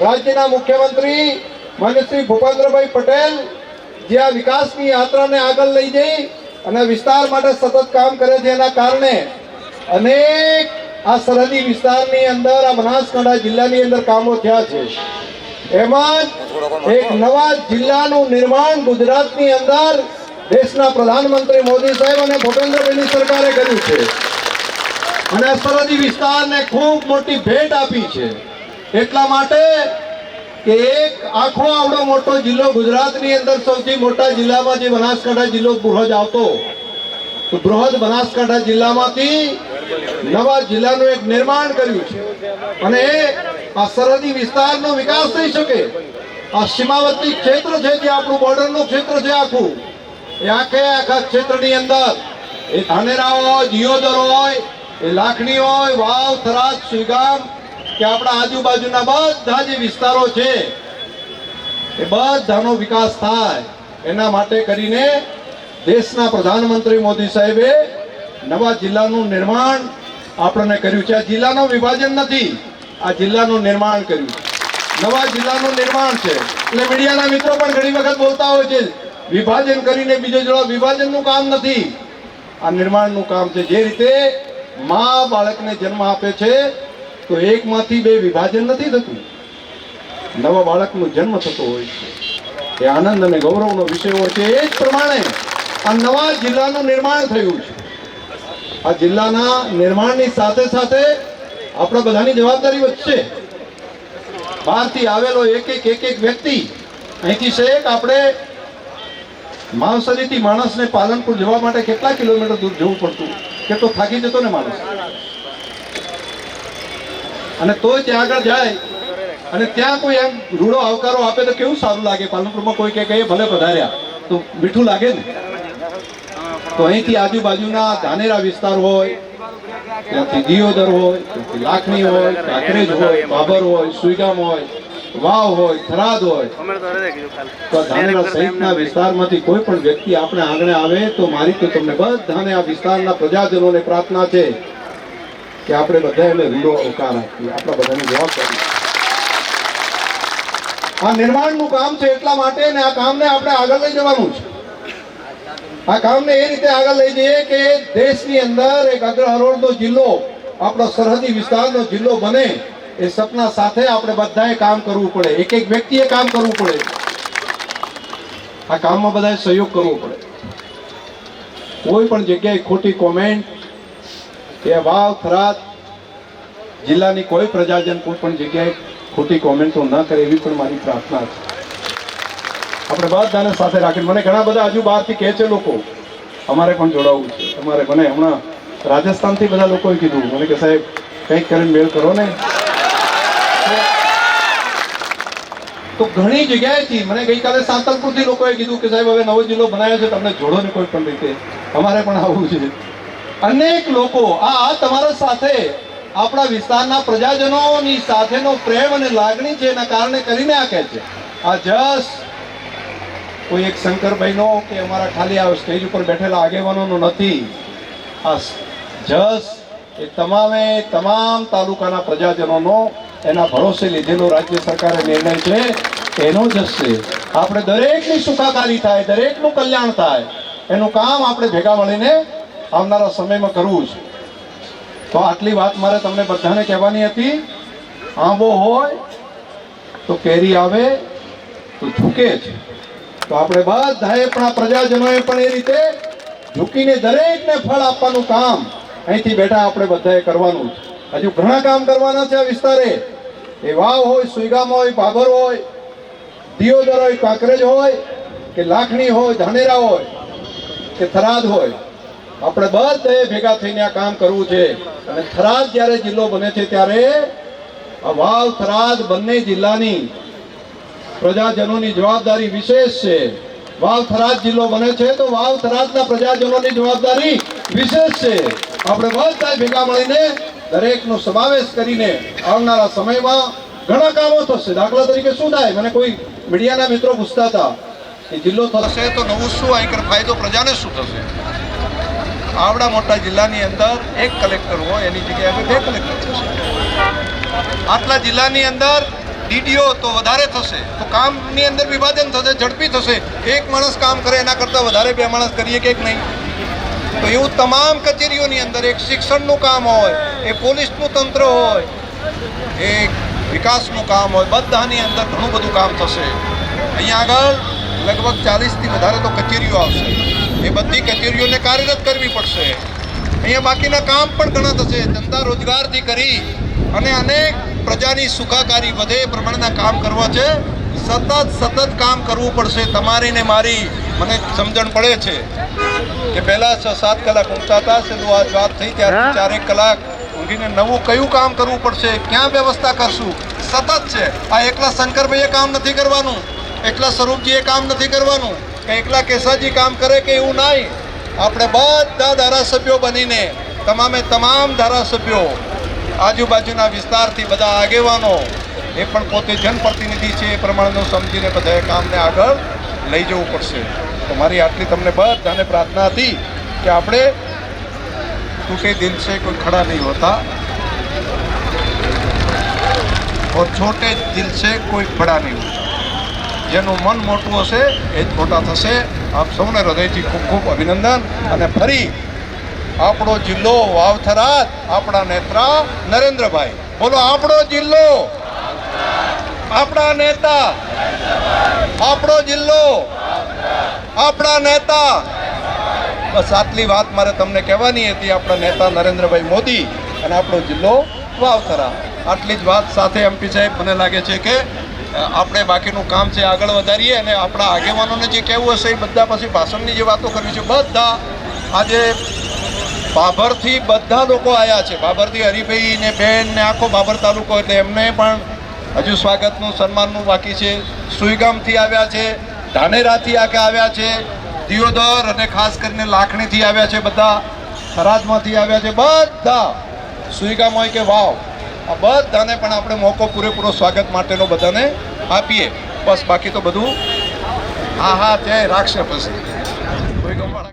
રાજ્યના મુખ્યમંત્રી માન્ય શ્રી ભૂપેન્દ્રભાઈ પટેલ જે આ વિકાસની યાત્રાને આગળ લઈ જઈ અને વિસ્તાર માટે સતત કામ કરે છે એના કારણે અનેક આ સરહદી વિસ્તારની અંદર, આ બનાસકાંઠા જિલ્લાની અંદર કામો થયા છે. એમાં એક નવા જિલ્લાનું નિર્માણ ગુજરાતની અંદર દેશના પ્રધાનમંત્રી મોદી સાહેબ અને ભૂપેન્દ્રભાઈની સરકારે કર્યું છે. અને સરહદી વિસ્તારને ખૂબ મોટી ભેટ આપી છે. એટલા માટે કે એક આખો આવડો મોટો જિલ્લો ગુજરાતની અંદર સૌથી મોટા જિલ્લામાં જે બનાસકાંઠા જિલ્લો બૃહદ આવતો, તો બૃહદ બનાસકાંઠા જિલ્લામાંથી નવા જિલ્લાનું એક નિર્માણ કર્યું છે. અને આ સરહદી વિસ્તારનો વિકાસ થઈ શકે. આ સીમાવર્તી ક્ષેત્ર છે જે આપણું બોર્ડરનું ક્ષેત્ર છે આખું. એ આખે આખા ક્ષેત્રની અંદર એ ધાનેરા હોય, દિયોદર હોય, એ લાખણી હોય, વાવ, થરાદ, સુઈગામ કે આપણા આજુબાજુના બધા જે વિસ્તારો છે, એ બધાનો વિકાસ થાય. એના માટે કરીને દેશના પ્રધાનમંત્રી મોદી સાહેબે નવા જિલ્લાનું નિર્માણ આપણને કર્યું છે. આ જિલ્લાનું વિભાજન નથી, આ જિલ્લાનું નિર્માણ કર્યું નવા જિલ્લાનું નિર્માણ છે. એટલે મીડિયાના મિત્રો પણ ઘણી વખત બોલતા હોય છે, વિભાજન કરીને બીજો જોડા વિભાજનનું કામ નથી. આ નિર્માણનું કામ છે. જે રીતે મા બાળકને જન્મ આપે છે તો એકમાંથી બે વિભાજન નથી થતું. નવા બાળકનો જન્મ થતો હોય છે. એ આનંદ અને ગૌરવનો વિષય હોય છે. એ જ પ્રમાણે આ નવા જિલ્લાનું નિર્માણ થયું છે. આ જિલ્લાના નિર્માણની સાથે સાથે આપણા બધાની જવાબદારી વધશે. બહારથી આવેલો એક એક એક એક વ્યક્તિ અહીંથી શેક આપણે માવસરીથી માણસને પાલનપુર જવા માટે કેટલા કિલોમીટર દૂર જવું પડતું? કેટલો થાકી જતો ને માણસ? અને તોય ત્યાં આગળ જાય. અને ત્યાં કોઈ એમ રૂડો આવકારો આપે તો કેવું સારું લાગે? પાલનપુરમાં કોઈ કે કહીએ ભલે પધાર્યા. તો મીઠું લાગે ને? તો અહીંથી આજુબાજુના ધાનેરા વિસ્તાર હોય ત્યાંથી દિયોદર હોય, ત્યાંથી લાખણી હોય, કાંકરેજ હોય, બાબર હોય, સુઈગામ હોય, વાવ હોય, થરાદ હોય. તો ધાનેરા સહિતના વિસ્તારમાંથી કોઈ પણ વ્યક્તિ આપણે આંગણે આવે તો મારી તો તમને બધાને આ વિસ્તારના પ્રજાજનોને પ્રાર્થના છે. કે આપણે બધા એને રૂડો અવકાર આપીએ, આપણા બધાની જવાબદારી આ નિર્માણનું કામ છે એટલા માટે ને આ કામને આપણે આગળ લઈ જવાનું છે. આ કામને એ રીતે આગળ લઈ જઈએ કે દેશની અંદર એક અગ્રહરોળનો જિલ્લો, આપણો સરહદી વિસ્તારનો જિલ્લો બને, એ સપના સાથે આપણે બધાએ કામ કરવું પડે. એક એક વ્યક્તિએ કામ કરવું પડે. આ કામમાં બધાએ સહયોગ કરવો પડે. કોઈ પણ જગ્યાએ ખોટી કોમેન્ટ કે વાવ, થરાદ જિલ્લાની કોઈ પ્રજાજન કોઈ પણ જગ્યાએ ખોટી કોમેન્ટો ન કરે એવી પણ મારી પ્રાર્થના છે. આપણે બધાને સાથે રાખીને, મને ઘણા બધા હજુ બહારથી કહે છે લોકો, અમારે પણ જોડાવવું છે. અમારે મને હમણાં રાજસ્થાનથી બધા લોકોએ કીધું. મને કે સાહેબ, કંઈક કરીને મેળ કરો ને. તો ઘણી જગ્યાએથી, મને ગઈકાલે સાંતલપુરથી લોકોએ કીધું કે સાહેબ, હવે નવો જિલ્લો બનાવ્યો છે, તમને જોડો ને કોઈ પણ રીતે. અમારે પણ આવવું છે. અનેક લોકો આ તમારા સાથે આપણા વિસ્તારના પ્રજાજનોની સાથેનો પ્રેમ અને લાગણી છે એના કારણે કરીને આ કહે છે. આ જસ કોઈ એક શંકરભાઈનો કે અમારા ખાલી આ સ્ટેજ ઉપર બેઠેલા આગેવાનોનો નથી. આ જસ એ તમામે તમામ તાલુકાના પ્રજાજનોનો એના ભરોસે લીધેલો રાજ્ય સરકારે નિર્ણય છે. એનો જસ છે આપણે દરેકની સુખાકારી થાય, દરેકનું કલ્યાણ થાય. એનું કામ આપણે ભેગા મળીને આવનારા સમયમાં કરવું છે. તો આટલી વાત મારે તમને બધાને કહેવાની હતી. આંબો હોય તો કેરી આવે, તો ઝૂકે છે તો આપણે બધાએ પણ આ પ્રજાજનોએ પણ એ રીતે ઝૂકીને દરેકને ફળ આપવાનું કામ અહીંથી બેઠા આપણે બધાએ કરવાનું છે. હજુ ઘણા કામ કરવાના છે આ વિસ્તારે. એ વાવ હોય, સુઈગામ હોય, બાબર હોય, દિયોદર હોય, કાંકરેજ હોય, કે લાખણી હોય, ધાનેરા હોય, કે થરાદ હોય. આપણે બધાએ ભેગા થઈને આ કામ કરવું છે. અને થરાદ જ્યારે જિલ્લો બને છે ત્યારે આ વાવ થરાદ બંને જિલ્લાની પ્રજાજનોની જવાબદારી વિશેષ છે. વાવ થરાદ જિલ્લો બને છે તો વાવ થરાદના પ્રજાજનોની જવાબદારી વિશેષ છે. આપણે બધા ભેગા મળીને દરેકનો સમાવેશ કરીને આવનારા સમયમાં ઘણા કામો થશે. દાખલા તરીકે શું થાય? મને કોઈ મીડિયાના મિત્રો પૂછતા હતા કે જિલ્લો થશે તો નવું શું? આઈકર ફાયદો પ્રજાને શું થશે? આવડા મોટા જિલ્લાની અંદર એક કલેક્ટર હોય, એની જગ્યાએ બે કલેક્ટર થશે આટલા જિલ્લાની અંદર ડીડીઓ તો વધારે થશે, તો કામની અંદર વિભાજન થશે, ઝડપી થશે. એક માણસ કામ કરે, એના કરતાં વધારે બે માણસ કરીએ કે નહીં? તો એવું તમામ કચેરીઓની અંદર એક શિક્ષણનું કામ હોય, એ પોલીસનું તંત્ર હોય, એક વિકાસનું કામ હોય, બધાની અંદર ઘણું બધું કામ થશે. અહીંયા આગળ લગભગ ચાલીસથી વધારે તો કચેરીઓ આવશે. એ બધી કચેરીઓને કાર્યરત કરવી પડશે. અહીંયા બાકીના કામ પણ ઘણા થશે. ધંધા રોજગારથી કરી અને અનેક પ્રજાની સુખાકારી વધે એ પ્રમાણેના કામ કરવા છે. સતત સતત કામ કરવું પડશે. તમારી ને મારી મને સમજણ પડે છે કે પહેલા છ સાત કલાક ઊંઘતા હતા છેલ્લું આ વાત થઈ ત્યારે ચારેક કલાક ઊંઘીને નવું કયું કામ કરવું પડશે? ક્યાં વ્યવસ્થા કરશું? સતત છે. આ એકલા શંકરભાઈએ કામ નથી કરવાનું. એકલા સ્વરૂપજીએ કામ નથી કરવાનું. કે એકલા કેસાજી કામ કરે કે એવું નહીં આપણે બધા ધારાસભ્યો બનીને તમામે તમામ ધારાસભ્યો આજુબાજુના વિસ્તારથી બધા આગેવાનો એ પણ પોતે જનપ્રતિનિધિ છે એ પ્રમાણેનું સમજીને બધાએ કામને આગળ લઈ જવું પડશે તો મારી આટલી તમને બધાને પ્રાર્થના હતી કે આપણે ટૂટે દિલ से કોઈ ખડા નહીં હોતા और छोटे दिल से કોઈ બડા નહીં હોતા જેનું મન મોટું હશે એ જ મોટા થશે. આપ સૌને હૃદયથી ખૂબ ખૂબ અભિનંદન અને ફરી આપણો જિલ્લો વાવથરાત આપણા નેતા નરેન્દ્રભાઈ. બોલો, આપણો જિલ્લો. આપણા નેતા. આપણો જિલ્લો. આપણા નેતા. બસ આટલી વાત મારે તમને કહેવાની હતી. આપણા નેતા નરેન્દ્રભાઈ મોદી અને આપણો જિલ્લો વાવથરા આટલી જ વાત સાથે એમપી સાહેબ મને લાગે છે કે આપણે બાકીનું કામ છે આગળ વધારીએ અને આપણા આગેવાનોને જે કહેવું હશે એ બધા પછી ભાષણની જે વાતો કરવી છે, બધા આજે બાભરથી બધા લોકો આવ્યા છે. બાભરથી હરિભાઈ ને બેન ને આખો બાબર તાલુકો એટલે એમને પણ હજુ સ્વાગતનું, સન્માનનું બાકી છે. સુઈગામથી આવ્યા છે, ધાનેરાથી આખે આવ્યા છે, દિયોદર અને ખાસ કરીને લાખણીથી આવ્યા છે બધા, થરાદમાંથી આવ્યા છે બધા. સુઈગામ હોય કે વાવ. બધાને પણ આપણે મોકો પૂરેપૂરો સ્વાગત માટેનો બધાને આપીએ. બસ બાકી તો બધું હા હા તે રાખશે પછી. કોઈ ગમવાળા